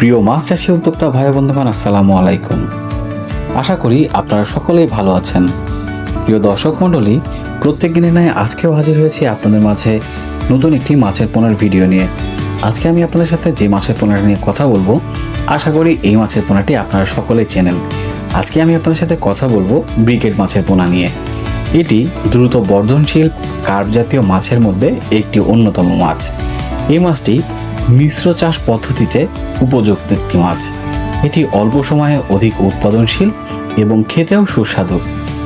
প্রিয় মাছ চাষী উদ্যোক্তা ভাই বন্ধুগণ, আসসালামু আলাইকুম। আশা করি আপনারা সকলেই ভালো আছেন। প্রিয় দর্শক মণ্ডলী, প্রত্যেক দিনের ন্যায় আজকেও হাজির হয়েছি আপনাদের মাঝে নতুন একটি মাছের পোনার ভিডিও নিয়ে। আজকে আমি আপনাদের সাথে যে মাছের পোনাটা নিয়ে কথা বলব, আশা করি এই মাছের পোনাটি আপনারা সকলেই চেনেন। আজকে আমি আপনাদের সাথে কথা বলব ব্রিকেট মাছের পোনা নিয়ে। এটি দ্রুত বর্ধনশীল কার্প জাতীয় মাছের মধ্যে একটি অন্যতম মাছ। এই মাছটি মিশ্র চাষ পদ্ধতিতে উপযুক্ত একটি মাছ। এটি অল্প সময়ে অধিক উৎপাদনশীল এবং খেতেও সুস্বাদু।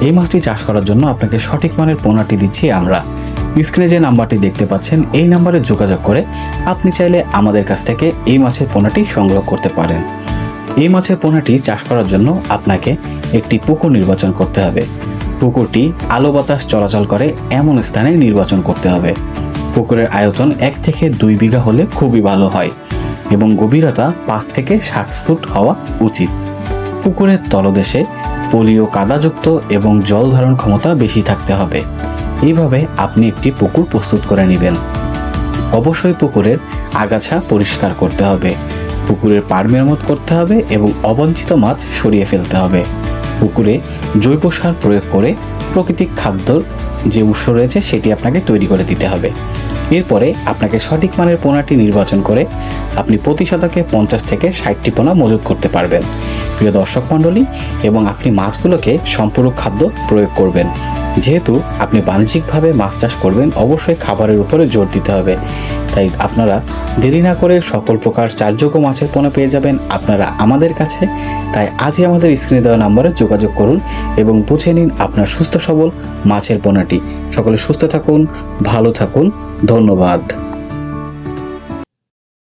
এই মাছটি চাষ করার জন্য আপনাকে সঠিক মানের পোনাটি দিচ্ছি আমরা। স্ক্রিনে যে নাম্বারটি দেখতে পাচ্ছেন, এই নাম্বারে যোগাযোগ করে আপনি চাইলে আমাদের কাছ থেকে এই মাছের পোনাটি সংগ্রহ করতে পারেন। এই মাছের পোনাটি চাষ করার জন্য আপনাকে একটি পুকুর নির্বাচন করতে হবে। পুকুরটি আলো বাতাস চলাচল করে এমন স্থানে নির্বাচন করতে হবে। পুকুরের আয়তন এক থেকে দুই বিঘা হলে খুবই ভালো হয় এবং গভীরতা পাঁচ থেকে ষাট ফুট হওয়া উচিত। পুকুরের তলদেশে পলি ও কাদাযুক্ত এবং জল ধারণ ক্ষমতা বেশি থাকতে হবে। এইভাবে আপনি একটি পুকুর প্রস্তুত করে নেবেন। অবশ্যই পুকুরের আগাছা পরিষ্কার করতে হবে। পুকুরের পাড় মেরামত করতে হবে এবং অবাঞ্ছিত মাছ সরিয়ে ফেলতে হবে। পুকুরে জৈব সার প্রয়োগ করে প্রকৃতিক খাদ্যর যে উৎস রয়েছে সেটি আপনাকে তৈরি করে দিতে হবে। এরপরে আপনাকে সঠিক মানের পোনাটি নির্বাচন করে আপনি প্রতি শতকে পঞ্চাশ থেকে ষাটটি পোনা মজুত করতে পারবেন। প্রিয় দর্শক মণ্ডলী, এবং আপনি মাছগুলোকে সম্পূরক খাদ্য প্রয়োগ করবেন। যেহেতু আপনি বাণিজ্যিকভাবে মাছ চাষ করবেন, অবশ্যই খাবারের উপরে জোর দিতে হবে। তাই আপনারা দেরি না করে সকল প্রকার চারযোগ্য মাছের পণ্য পেয়ে যাবেন আপনারা আমাদের কাছে। তাই আজই আমাদের স্ক্রিনে দেওয়া নম্বরে যোগাযোগ করুন এবং বুঝে নিন আপনার সুস্থ সবল মাছের পোনাটি সকলে সুস্থ থাকুন, ভালো থাকুন। ধন্যবাদ।